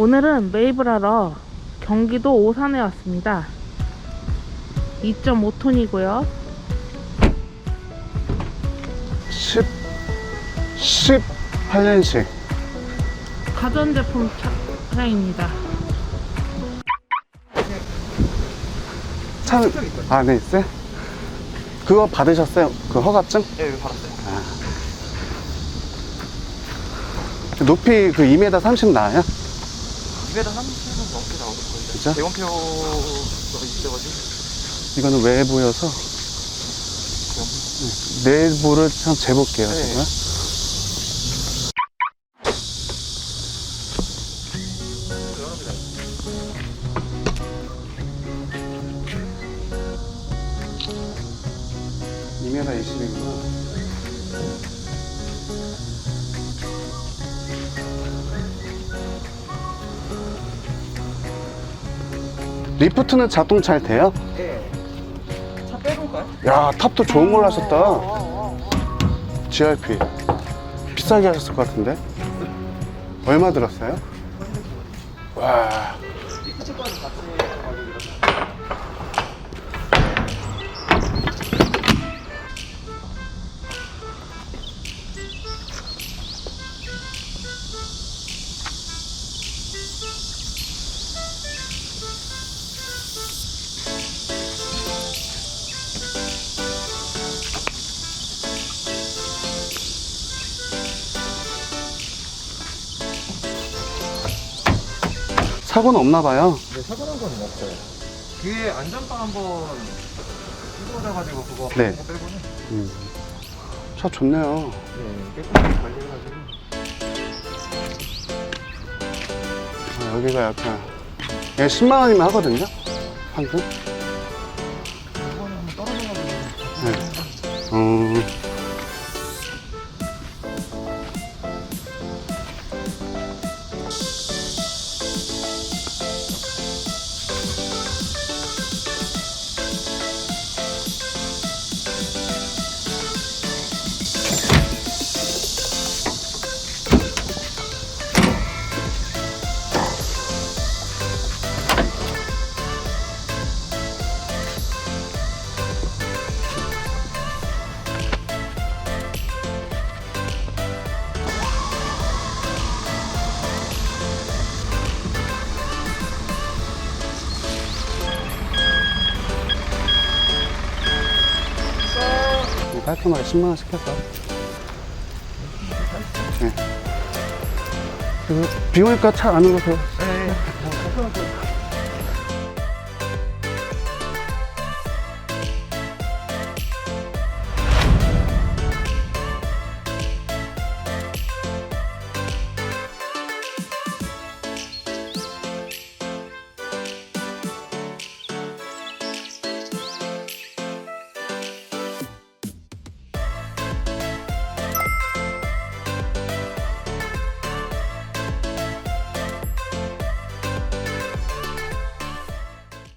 오늘은 매입을 하러 경기도 오산에 왔습니다. 2.5톤이고요. 10, 18년식. 가전제품 차량입니다. 차, 아, 네, 있어요? 그거 받으셨어요? 그 허가증? 예, 받았어요. 높이 그 2m 30 나와요? 2m 30은 넘게 나올 거예요. 그죠? 대원표가 있어가지고. 이거는 외부여서 네, 내부를 좀 재볼게요. 네. 20이구나. 리프트는 잘 돼요? 예. 차 빼볼까요? 야, 탑도 좋은 걸로 하셨다. GRP. 비싸게 하셨을 것 같은데? 얼마 들었어요? 와. 리프트 거는 같이 가지고 사고는 없나 봐요. 네, 사고 난 건 없어요. 뒤에 안전빵 한번 뜯어져가지고 그거 네. 빼고는 음. 차 좋네요. 네, 깨끗하게 관리해가지고. 아, 여기가 약간. 얘 10만 원이면 하거든요? 한금? 이거는 한번 떨어져가지고. 네. 음. 깔끔하게 10만원 시켰어. 네. 그리고 비 오니까 차 안 오세요. 네.